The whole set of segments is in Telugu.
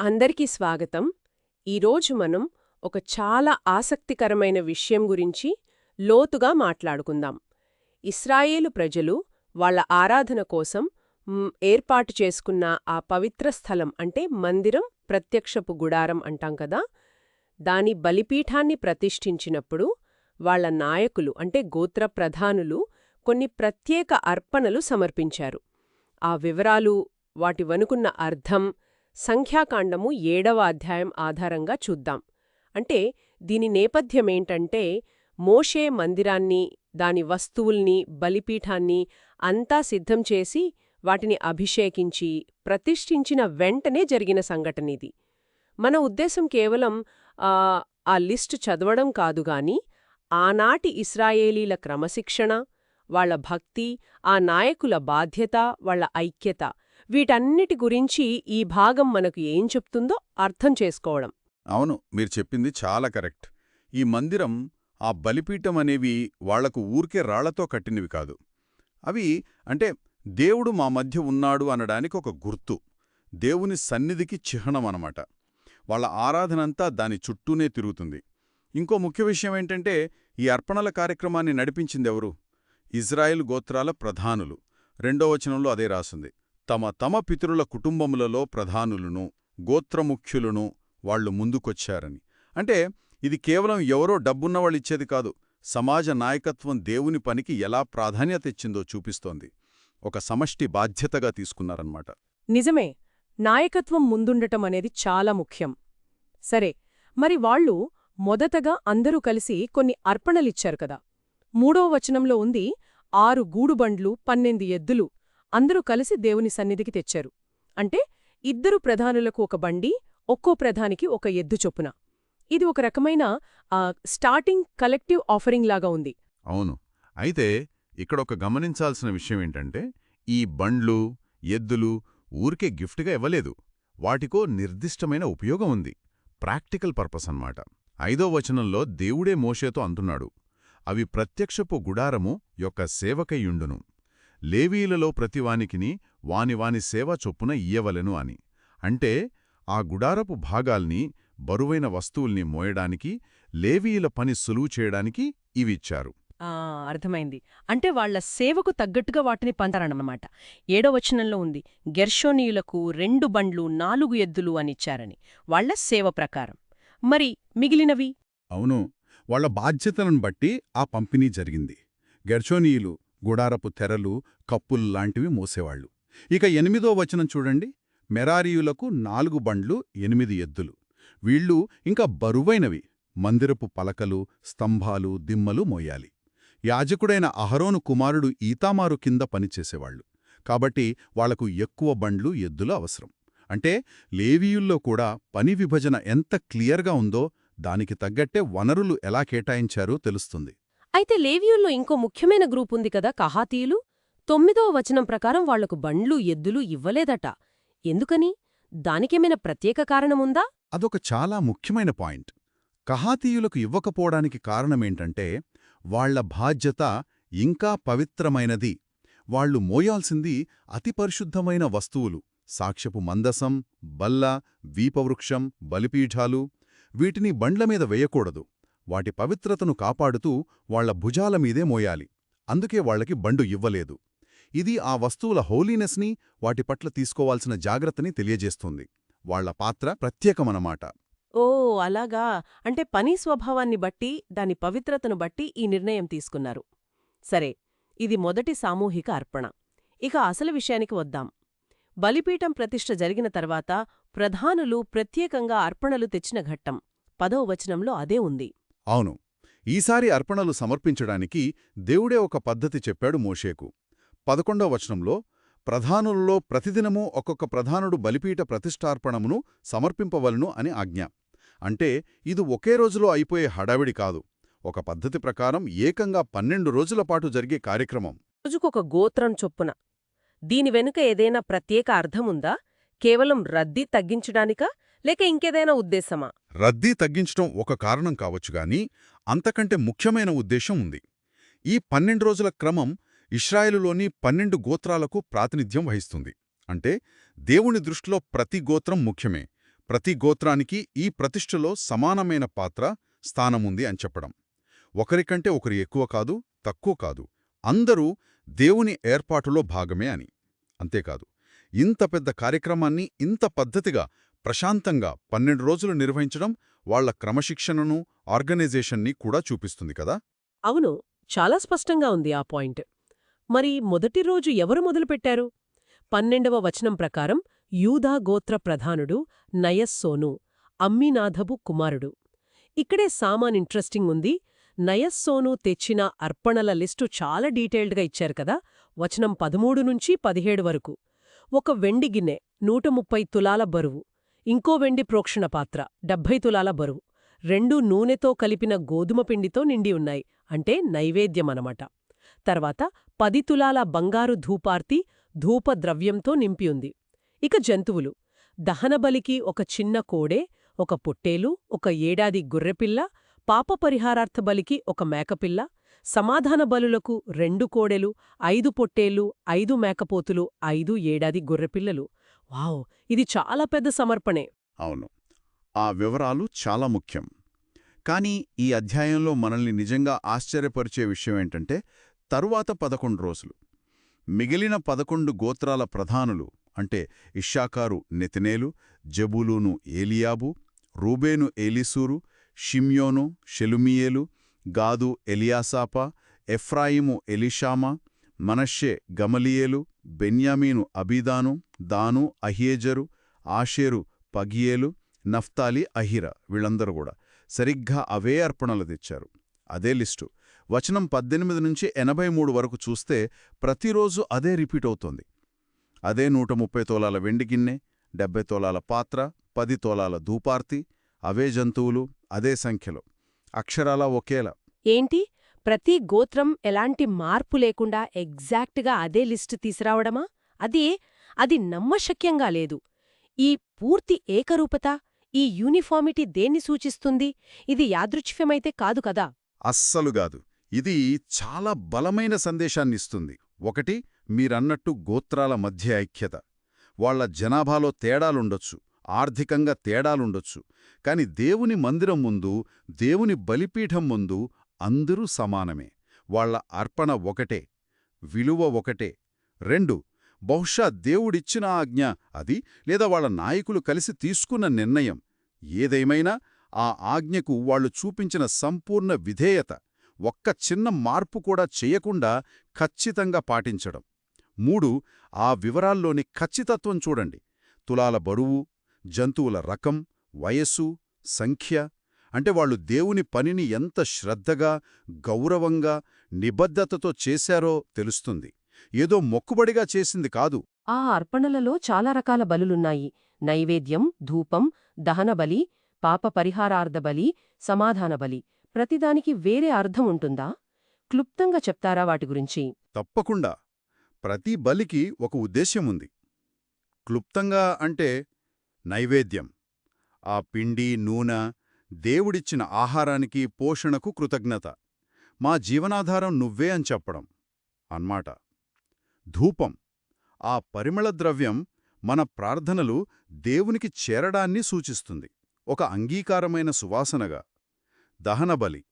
అందరికీ స్వాగతం. ఈరోజు మనం ఒక చాలా ఆసక్తికరమైన విషయం గురించి లోతుగా మాట్లాడుకుందాం. ఇస్రాయేలు ప్రజలు వాళ్ళ ఆరాధన కోసం ఏర్పాటు చేసుకున్న ఆ పవిత్ర స్థలం అంటే మందిరం ప్రత్యక్షపు గుడారం అంటాం కదా. దాని బలిపీఠాన్ని ప్రతిష్ఠించినప్పుడు వాళ్ళ నాయకులు అంటే గోత్ర ప్రధానులు కొన్ని ప్రత్యేక అర్పణలు సమర్పించారు. ఆ వివరాలు వాటి వనుకున్న అర్థం సంఖ్యాకాండము ఏడవ అధ్యాయం ఆధారంగా చూద్దాం. అంటే దీని నేపథ్యమేంటంటే మోషే మందిరాన్ని దాని వస్తువుల్ని బలిపీఠాన్ని అంతా సిద్ధం చేసి వాటిని అభిషేకించి ప్రతిష్ఠించిన వెంటనే జరిగిన సంఘటనిది. మన ఉద్దేశం కేవలం ఆ, లిస్టు చదవడం కాదుగాని ఆనాటి ఇస్రాయేలీల క్రమశిక్షణ వాళ్ళ భక్తి ఆ నాయకుల బాధ్యత వాళ్ళ ఐక్యత వీటన్నిటి గురించి ఈ భాగం మనకు ఏం చెప్తుందో అర్థం చేసుకోవడం. అవును మీరు చెప్పింది చాలా కరెక్ట్. ఈ మందిరం ఆ బలిపీఠం అనేవి వాళ్ళకు ఊరికే రాళ్ళతో కట్టినవి కాదు. అవి అంటే దేవుడు మా మధ్య ఉన్నాడు అనడానికి ఒక గుర్తు. దేవుని సన్నిధికి చిహ్నం అనమాట. వాళ్ళ ఆరాధనంతా దాని చుట్టూనే తిరుగుతుంది. ఇంకో ముఖ్య విషయం ఏంటంటే ఈ అర్పణల కార్యక్రమాన్ని నడిపించిందెవరు ఇజ్రాయెల్ గోత్రాల ప్రధానులు. రెండో వచనంలో అదే రాసింది. తమ తమ పితరుల కుటుంబములలో ప్రధానులను గోత్రముఖ్యులను వాళ్ళు ముందుకొచ్చారని. అంటే ఇది కేవలం ఎవరో డబ్బున్నవాళ్ళిచ్చేది కాదు సమాజ నాయకత్వం దేవుని పనికి ఎలా ప్రాధాన్యత ఇచ్చిందో చూపిస్తోంది. ఒక సమష్టి బాధ్యతగా తీసుకున్నారన్నమాట. నిజమే నాయకత్వం ముందుండటం అనేది చాలా ముఖ్యం. సరే మరి వాళ్ళు మొదటగా అందరూ కలిసి కొన్ని అర్పణలిచ్చారు కదా. మూడో వచనంలో ఉంది ఆరు గూడుబండ్లు పన్నెండు ఎద్దులు అందరూ కలిసి దేవుని సన్నిధికి తెచ్చారు. అంటే ఇద్దరు ప్రధానులకు ఒక బండి ఒక్కో ప్రధానికి ఒక ఎద్దు చొప్పున. ఇది ఒక రకమైన ఆ, స్టార్టింగ్ కలెక్టివ్ ఆఫరింగ్ లాగా ఉంది. అవును. అయితే ఇక్కడ ఒక గమనించాల్సిన విషయం ఏంటంటే ఈ బండ్లు ఎద్దులు ఊరికే గిఫ్ట్గా ఇవ్వలేదు. వాటికో నిర్దిష్టమైన ఉపయోగం ఉంది. ప్రాక్టికల్ పర్పస్ అన్నమాట. ఐదో వచనంలో దేవుడే మోషేతో అంటున్నాడు. అవి ప్రత్యక్షపు గుడారము యొక్క సేవకయ్యుండును. లేవీలలో ప్రతివానికిని వాని వాని సేవ చొప్పున ఇయ్యవలెను అని. అంటే ఆ గుడారపు భాగాల్ని బరువైన వస్తువుల్ని మోయడానికి లేవీయుల పని సులువు చేయడానికి ఇవిచ్చారు. ఆ అర్థమైంది. అంటే వాళ్ళ సేవకు తగ్గట్టుగా వాటిని పంచారన్నమాట. ఏడో వచనంలో ఉంది గెర్షోనీయులకు రెండు బండ్లు నాలుగు ఎద్దులు అనిచ్చారని వాళ్ళ సేవ ప్రకారం. మరి మిగిలినవి? అవును వాళ్ళ బాధ్యతలను బట్టి ఆ పంపిణీ జరిగింది. గెర్చోనీయులు గుడారపు తెరలు కప్పుల్లాంటివి మోసేవాళ్ళు ఇక ఎనిమిదో వచనం చూడండి. మెరారీయులకు నాలుగు బండ్లు ఎనిమిది ఎద్దులు. వీళ్ళు ఇంకా బరువైనవి. మందిరపు పలకలు స్తంభాలు దిమ్మలు మోయాలి. యాజకుడైన అహరోను కుమారుడు ఈతామారు కింద పనిచేసేవాళ్ళు కాబట్టి వాళ్ళకు ఎక్కువ బండ్లు ఎద్దులు అవసరం. అంటే లేవీయుల్లో కూడా పని విభజన ఎంత క్లియర్గా ఉందో దానికి తగ్గట్టే వనరులు ఎలా కేటాయించారో తెలుస్తుంది. అయితే లేవియుల్లో ఇంకో ముఖ్యమైన గ్రూప్ ఉంది కదా కహాతీయులు. తొమ్మిదవ వచనం ప్రకారం వాళ్ళకు బండ్లు ఎద్దులు ఇవ్వలేదట. ఎందుకని? దానికేమైనా ప్రత్యేక కారణముందా? అదొక చాలా ముఖ్యమైన పాయింట్. కహాతీయులకు ఇవ్వకపోవడానికి కారణమేంటంటే వాళ్ళ బాధ్యత ఇంకా పవిత్రమైనది. వాళ్ళు మోయాల్సింది అతి పరిశుద్ధమైన వస్తువులు. సాక్ష్యపు మందసం బల్ల వీపవృక్షం బలిపీఠాలు. వీటిని బండ్లమీద వేయకూడదు. వాటి పవిత్రతను కాపాడుతూ వాళ్ళ భుజాల మీదే మోయాలి. అందుకే వాళ్ళకి బండు ఇవ్వలేదు. ఇది ఆ వస్తువుల హోలీనెస్ని వాటి పట్ల తీసుకోవాల్సిన జాగ్రత్తని తెలియజేస్తుంది. వాళ్ళ పాత్ర ప్రత్యేకమనమాట ఓ అలాగా. అంటే పని స్వభావాన్ని బట్టి దాని పవిత్రతను బట్టి ఈ నిర్ణయం తీసుకున్నారు. సరే ఇది మొదటి సామూహిక అర్పణ. ఇక అసలు విషయానికి వద్దాం. బలిపీఠం ప్రతిష్ఠ జరిగిన తర్వాత ప్రధానులు ప్రత్యేకంగా అర్పణలు తెచ్చిన ఘట్టం. పదో వచనంలో అదే ఉంది. అవును. ఈసారి అర్పణలు సమర్పించడానికి దేవుడే ఒక పద్ధతి చెప్పాడు మోషేకు. పదకొండవ వచనంలో ప్రధానులలో ప్రతిదినమూ ఒక్కొక్క ప్రధానుడు బలిపీఠ ప్రతిష్టార్పణమును సమర్పింపవలను అని ఆజ్ఞ. అంటే ఇది ఒకే రోజులో అయిపోయే హడావిడి కాదు. ఒక పద్ధతి ప్రకారం ఏకంగా పన్నెండు రోజుల పాటు జరిగే కార్యక్రమం. రోజుకొక గోత్రం చొప్పున. దీని వెనుక ఏదైనా ప్రత్యేక అర్థముందా? కేవలం రద్దీ తగ్గించడానికా? లేక ఇంకేదైనా ఉద్దేశమా? రద్దీ తగ్గించటం ఒక కారణం కావచ్చుగాని అంతకంటే ముఖ్యమైన ఉద్దేశం ఉంది. ఈ పన్నెండు రోజుల క్రమం ఇస్రాయేలులోని పన్నెండు గోత్రాలకు ప్రాతినిధ్యం వహిస్తుంది. అంటే దేవుని దృష్టిలో ప్రతి గోత్రం ముఖ్యమే. ప్రతి గోత్రానికి ఈ ప్రతిష్టలో సమానమైన పాత్ర స్థానముంది అని చెప్పడం. ఒకరికంటే ఒకరు ఎక్కువ కాదు తక్కువ కాదు. అందరూ దేవుని ఏర్పాటులో భాగమే అని. అంతేకాదు ఇంత పెద్ద కార్యక్రమాన్ని ఇంత పద్ధతిగా ప్రశాంతంగా పన్నెండు రోజులు నిర్వహించడం వాళ్ళ క్రమశిక్షణను ఆర్గనైజేషన్ని కూడా చూపిస్తుంది కదా? అవును. చాలా స్పష్టంగా ఉంది ఆ పాయింట్. మరి మొదటి రోజు ఎవరు మొదలుపెట్టారు? పన్నెండవ వచనం ప్రకారం యూదా గోత్ర ప్రధానుడు నయస్సోను అమ్మినాథబు కుమారుడు. ఇక్కడే సామాన్ ఇంట్రెస్టింగ్ ఉంది. నయస్సోను తెచ్చిన అర్పణల లిస్టు చాలా డీటెయిల్డ్గా ఇచ్చారు కదా? వచనం పదమూడు నుంచి పదిహేడు వరకు. ఒక వెండి గిన్నె నూట ముప్పై తులాల బరువు. ఇంకో వెండి ప్రోక్షణ పాత్ర డెబ్భై తులాల బరువు. రెండు నూనెతో కలిపిన గోధుమ పిండితో నిండి ఉన్నాయి అంటే నైవేద్యమనమాట. తర్వాత పది తులాల బంగారు ధూపార్తి ధూపద్రవ్యంతో నింపియుంది ఇక జంతువులు. దహనబలికి ఒక చిన్న కోడే ఒక పొట్టేలు ఒక ఏడాది గొర్రెపిల్ల పాప పరిహారార్థ బలికి ఒక మేకపిల్ల సమాధాన బలులకు రెండు కోడెలు ఐదు పొట్టేళ్ళు ఐదు మేకపోతులు ఐదు ఏడాది గొర్రెపిల్లలు. వావ్ ఇది చాలా పెద్ద సమర్పణే. అవును. ఆ వివరాలు చాలా ముఖ్యం. కానీ ఈ అధ్యాయంలో మనల్ని నిజంగా ఆశ్చర్యపరిచే విషయం ఏంటంటే తరువాత పదకొండు రోజులు. మిగిలిన పదకొండు గోత్రాల ప్రధానులు అంటే ఇషాకారు నెతినేలు జబూలూను ఏలియాబు రూబేను ఏలిసూరు షిమ్యోను షెలుమియేలు గాదు ఎలియాసాపా ఎఫ్రాయిము ఎలిషామా మనషే గమలియేలు బెన్యామీను అబీదాను దాను అహియేజరు ఆషేరు పగియేలు నఫ్తాలి అహిర వీళ్ళందరూ కూడా సరిగ్గా అవే అర్పణలు తెచ్చారు. అదే లిస్టు. వచనం పద్దెనిమిది నుంచి ఎనభై మూడు వరకు చూస్తే ప్రతిరోజు అదే రిపీట్ అవుతోంది. అదే నూట ముప్పై తోలాల వెండి గిన్నె డెబ్బై తోలాల పాత్ర పది తోలాల ధూపార్తి అవే జంతువులు అదే సంఖ్యలో. అక్షరాలా ఒకేలా. ఏంటి? ప్రతి గోత్రం ఎలాంటి మార్పు లేకుండా ఎగ్జాక్ట్గా అదే లిస్టు తీసురావడమా అది అది నమ్మశక్యంగా లేదు. ఈ పూర్తి ఏకరూపత ఈ యూనిఫామిటీ దేన్ని సూచిస్తుంది? ఇది యాదృచ్ఛ్యమైతే కాదు కదా? అస్సలుగాదు ఇది చాలా బలమైన సందేశాన్నిస్తుంది. ఒకటి మీరన్నట్టు గోత్రాల మధ్య ఐక్యత. వాళ్ళ జనాభాలో తేడాలుండొచ్చు. ఆర్థికంగా తేడాలుండొచ్చు. కాని దేవుని మందిరం ముందు దేవుని బలిపీఠం ముందు అందరూ సమానమే. వాళ్ళ అర్పణ ఒకటే విలువ ఒకటే. రెండు బహుశా దేవుడిచ్చిన ఆజ్ఞ అది లేదా వాళ్ళ నాయకులు కలిసి తీసుకున్న నిర్ణయం. ఏదేమైనా ఆ ఆజ్ఞకు వాళ్ళు చూపించిన సంపూర్ణ విధేయత ఒక్క చిన్న మార్పు కూడా చెయ్యకుండా ఖచ్చితంగా పాటించడం. మూడు ఆ వివరాల్లోని ఖచ్చితత్వం చూడండి. తులాల బరువు జంతువుల రకం వయస్సు సంఖ్య అంటే వాళ్ళు దేవుని పనిని ఎంత శ్రద్ధగా గౌరవంగా నిబద్ధతతో చేశారో తెలుస్తుంది. ఏదో మొక్కుబడిగా చేసింది కాదు. ఆ అర్పణలలో చాలా రకాల బలులున్నాయి. నైవేద్యం ధూపం దహనబలి పాప పరిహారార్థ బలి సమాధాన బలి. ప్రతిదానికి వేరే అర్థం ఉంటుందా? క్లుప్తంగా చెప్తారా వాటి గురించి? తప్పకుండా. ప్రతి బలికి ఒక ఉద్దేశ్యముంది క్లుప్తంగా అంటే నైవేద్యం. ఆ పిండి నూనె దేవుడిచ్చిన ఆహారానికి పోషణకు కృతజ్ఞత. మా జీవనాధారం నువ్వే అని చెప్పడం అన్మాట. ధూపం. ఆ పరిమళ ద్రవ్యం మన ప్రార్థనలు దేవునికి చేరడాన్ని సూచిస్తుంది. ఒక అంగీకారమైన సువాసనగా. దహనబలి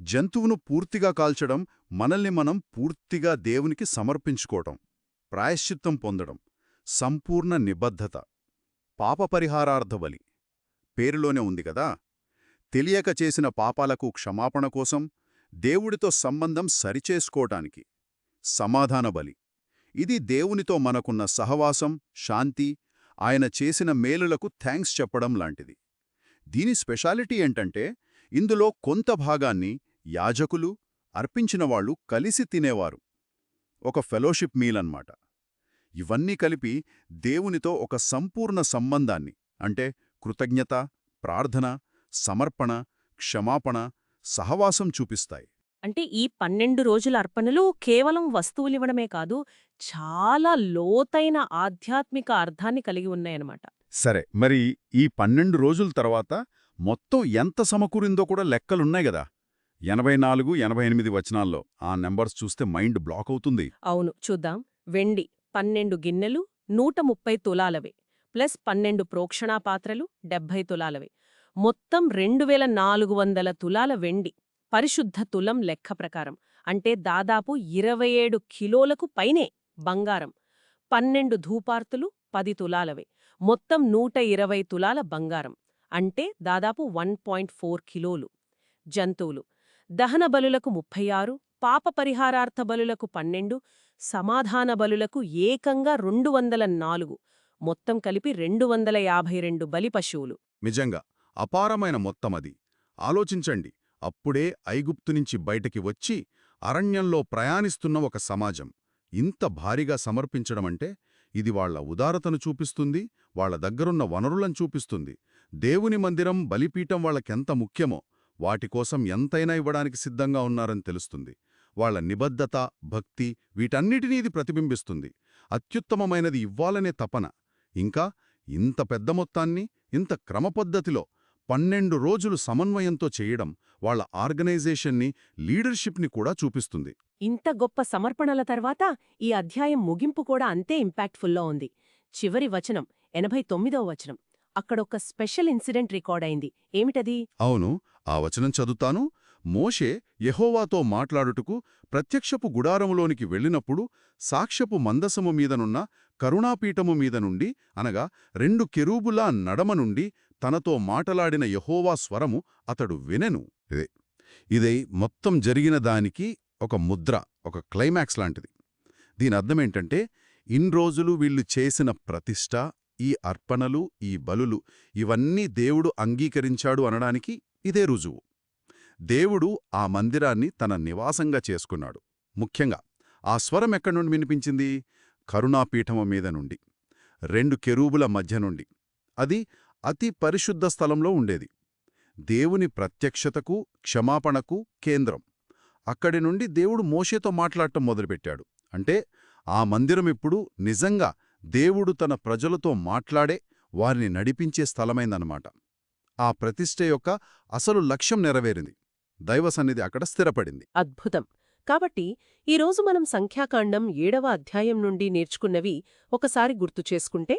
జంతువును పూర్తిగా కాల్చడం మనల్ని మనం పూర్తిగా దేవునికి సమర్పించుకోవటం. ప్రాయశ్చిత్తం పొందడం. సంపూర్ణ నిబద్ధత. పాపపరిహారార్థబలి పేరులోనే ఉంది కదా? తెలియక చేసిన పాపాలకు క్షమాపణ కోసం దేవుడితో సంబంధం సరిచేసుకోటానికి. సమాధాన బలి. ఇది దేవునితో మనకున్న సహవాసం శాంతి ఆయన చేసిన మేలులకు థ్యాంక్స్ చెప్పడం లాంటిది. దీని స్పెషాలిటీ ఏంటంటే ఇందులో కొంత భాగాన్ని యాజకులు అర్పించినవాళ్ళు కలిసి తినేవారు. ఒక ఫెలోషిప్ మీల్ అన్నమాట ఇవన్నీ కలిపి దేవునితో ఒక సంపూర్ణ సంబంధాన్ని అంటే కృతజ్ఞత ప్రార్థన సమర్పణ క్షమాపణ సహవాసం చూపిస్తాయి. అంటే ఈ పన్నెండు రోజుల అర్పణలు కేవలం వస్తువులివ్వడమే కాదు చాలా లోతైన ఆధ్యాత్మిక అర్థాన్ని కలిగి ఉన్నాయన్నమాట. సరే మరి ఈ పన్నెండు రోజుల తర్వాత మొత్తం ఎంత సమకూరిందో కూడా లెక్కలున్నాయి గదా. ఎనభై నాలుగు ఎనభై ఎనిమిది వచనాల్లో ఆ నెంబర్స్ చూస్తే మైండ్ బ్లాక్ అవుతుంది. అవును చూద్దాం. వెండి పన్నెండు గిన్నెలు నూట ముప్పై తులాలవే ప్లస్ పన్నెండు ప్రోక్షణా పాత్రలు డెబ్భై తులాలవి. మొత్తం రెండు వేల నాలుగు వందల తులాల వెండి పరిశుద్ధ తులం లెక్క ప్రకారం. అంటే దాదాపు ఇరవై ఏడు కిలోలకు పైనే బంగారం. పన్నెండు ధూపార్తులు పది తులాలవే. మొత్తం నూట ఇరవై తులాల బంగారం. అంటే దాదాపు వన్ పాయింట్ ఫోర్ కిలోలు. జంతువులు. దహన బలులకు ముప్పై ఆరు పాప పరిహారార్థ బలులకు పన్నెండు సమాధాన బలులకు ఏకంగా రెండు వందల నాలుగు. మొత్తం కలిపి రెండు వందల యాభై రెండు బలి పశువులు. నిజంగా. అపారమైన మొత్తమది. ఆలోచించండి అప్పుడే ఐగుప్తు నుంచి బయటకి వచ్చి అరణ్యంలో ప్రయాణిస్తున్న ఒక సమాజం. ఇంత భారీగా సమర్పించడమంటే ఇది వాళ్ళ ఉదారతను చూపిస్తుంది వాళ్ళ దగ్గరున్న వనరులను చూపిస్తుంది. దేవుని మందిరం బలిపీఠం వాళ్ళకెంత ముఖ్యమో వాటికోసం ఎంతైనా ఇవ్వడానికి సిద్ధంగా ఉన్నారని తెలుస్తుంది. వాళ్ళ నిబద్ధత భక్తి వీటన్నిటినీ ఇది ప్రతిబింబిస్తుంది. అత్యుత్తమమైనది ఇవ్వాలనే తపన. ఇంకా ఇంత పెద్ద మొత్తాన్ని ఇంత క్రమపద్ధతిలో పన్నెండు రోజులు సమన్వయంతో చేయడం వాళ్ళ ఆర్గనైజేషన్ని లీడర్షిప్ని కూడా చూపిస్తుంది. ఇంత గొప్ప సమర్పణల తర్వాత ఈ అధ్యాయం ముగింపు కూడా అంతే ఇంపాక్ట్ఫుల్లో ఉంది. చివరి వచనం ఎనభై తొమ్మిదవ వచనం. అక్కడొక స్పెషల్ ఇన్సిడెంట్ రికార్డైంది ఏమిటది? అవును ఆ వచనం చదువుతాను. మోషే యెహోవాతో మాట్లాడుటకు ప్రత్యక్షపు గుడారములోనికి వెళ్ళినప్పుడు సాక్ష్యపు మందసము మీదనున్న కరుణాపీఠము మీద నుండి అనగా రెండు కెరూబులా నడమ నుండి తనతో మాటలాడిన యెహోవా స్వరము అతడు వినెను. ఇదే. ఇదే మొత్తం జరిగిన దానికి ఒక ముద్ర ఒక క్లైమాక్స్ లాంటిది. దీని అర్థమేంటంటే ఇన్రోజులు వీళ్ళు చేసిన ప్రతిష్ట ఈ అర్పణలు ఈ బలులు ఇవన్నీ దేవుడు అంగీకరించాడు అనడానికి ఇదే రుజువు. దేవుడు ఆ మందిరాన్ని తన నివాసంగా చేసుకున్నాడు. ముఖ్యంగా ఆ స్వరం ఎక్కడి నుండి వినిపించింది? కరుణాపీఠము మీద నుండి. రెండు కెరూబుల మధ్య నుండి. అది అతి పరిశుద్ధ స్థలంలో ఉండేది. దేవుని ప్రత్యక్షతకు క్షమాపణకు కేంద్రం. అక్కడి నుండి దేవుడు మోషేతో మాట్లాడటం మొదలుపెట్టాడు. అంటే ఆ మందిరం ఇప్పుడు నిజంగా దేవుడు తన ప్రజలతో మాట్లాడే వారిని నడిపించే స్థలమైందన్నమాట. ఆ ప్రతిష్ట యొక్క అసలు లక్ష్యం నెరవేరింది. దైవ సన్నిధి అక్కడ స్థిరపడింది. అద్భుతం. కాబట్టి ఈరోజు మనం సంఖ్యాకాండం ఏడవ అధ్యాయం నుండి నేర్చుకున్నవి ఒకసారి గుర్తు చేసుకుంటే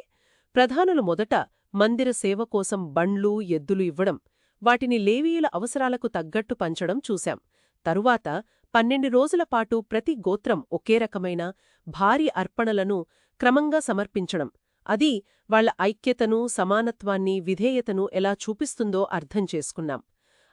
ప్రధానులు మొదట మందిర సేవ కోసం బండ్లు ఎద్దులు ఇవ్వడం వాటిని లేవీయుల అవసరాలకు తగ్గట్టు పంచడం చూశాం. తరువాత పన్నెండు రోజుల పాటు ప్రతి గోత్రం ఒకే రకమైన భారీ అర్పణలను క్రమంగా సమర్పించడం. అది వాళ్ళ ఐక్యతను సమానత్వాన్ని విధేయతను ఎలా చూపిస్తుందో అర్థం చేసుకున్నాం.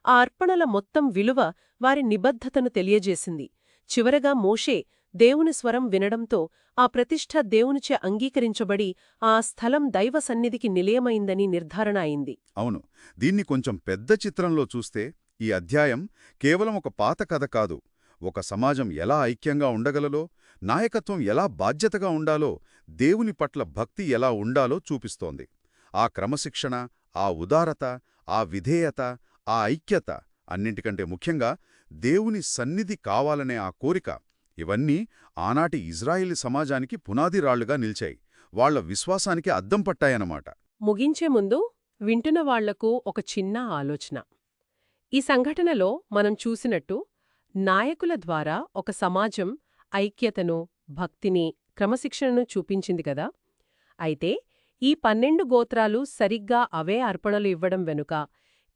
ఆ అర్పణల మొత్తం విలువ వారి నిబద్ధతను తెలియజేసింది. చివరగా మోషే దేవుని స్వరం వినడంతో ఆ ప్రతిష్ట దేవునిచే అంగీకరించబడి ఆ స్థలం దైవ సన్నిధికి నిలయమైందని నిర్ధారణ అయింది. అవును దీన్ని కొంచెం పెద్ద చిత్రంలో చూస్తే ఈ అధ్యాయం కేవలం ఒక పాత కథ కాదు. ఒక సమాజం ఎలా ఐక్యంగా ఉండగలలో నాయకత్వం ఎలా బాధ్యతగా ఉండాలో దేవుని పట్ల భక్తి ఎలా ఉండాలో చూపిస్తోంది. ఆ క్రమశిక్షణ ఆ ఉదారత ఆ విధేయత ఆ ఐక్యత అన్నింటికంటే ముఖ్యంగా దేవుని సన్నిధి కావాలనే ఆ కోరిక ఇవన్నీ ఆనాటి ఇజ్రాయిలీ సమాజానికి పునాది రాళ్ళుగా నిలిచాయి. వాళ్ళ విశ్వాసానికి అద్దం పట్టాయన్నమాట. ముగించే ముందు వింటున్న వాళ్ళకు ఒక చిన్న ఆలోచన. ఈ సంఘటనలో మనం చూసినట్టు నాయకుల ద్వారా ఒక సమాజం ఐక్యతను భక్తిని క్రమశిక్షణను చూపించింది కదా. అయితే ఈ పన్నెండు గోత్రాలు సరిగ్గా అవే అర్పణలు ఇవ్వడం వెనుక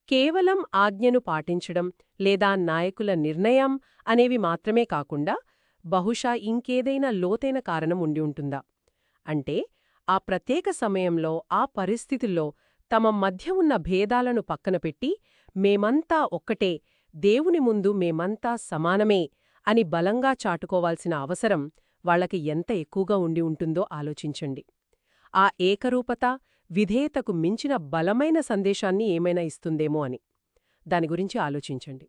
కేవలం ఆజ్ఞను పాటించడం లేదా నాయకుల నిర్ణయం అనేవి మాత్రమే కాకుండా బహుశా ఇంకేదైనా లోతైన కారణం ఉండి ఉంటుందా? అంటే ఆ ప్రత్యేక సమయంలో ఆ పరిస్థితుల్లో తమ మధ్య ఉన్న భేదాలను పక్కనపెట్టి మేమంతా ఒక్కటే దేవుని ముందు మేమంతా సమానమే అని బలంగా చాటుకోవాల్సిన అవసరం వాళ్ళకి ఎంత ఎక్కువగా ఉండి ఉంటుందో ఆలోచించండి. ఆ ఏకరూపత విధేయతకు మించిన బలమైన సందేశాన్ని ఏమైనా ఇస్తుందేమో అని. దాని గురించి ఆలోచించండి.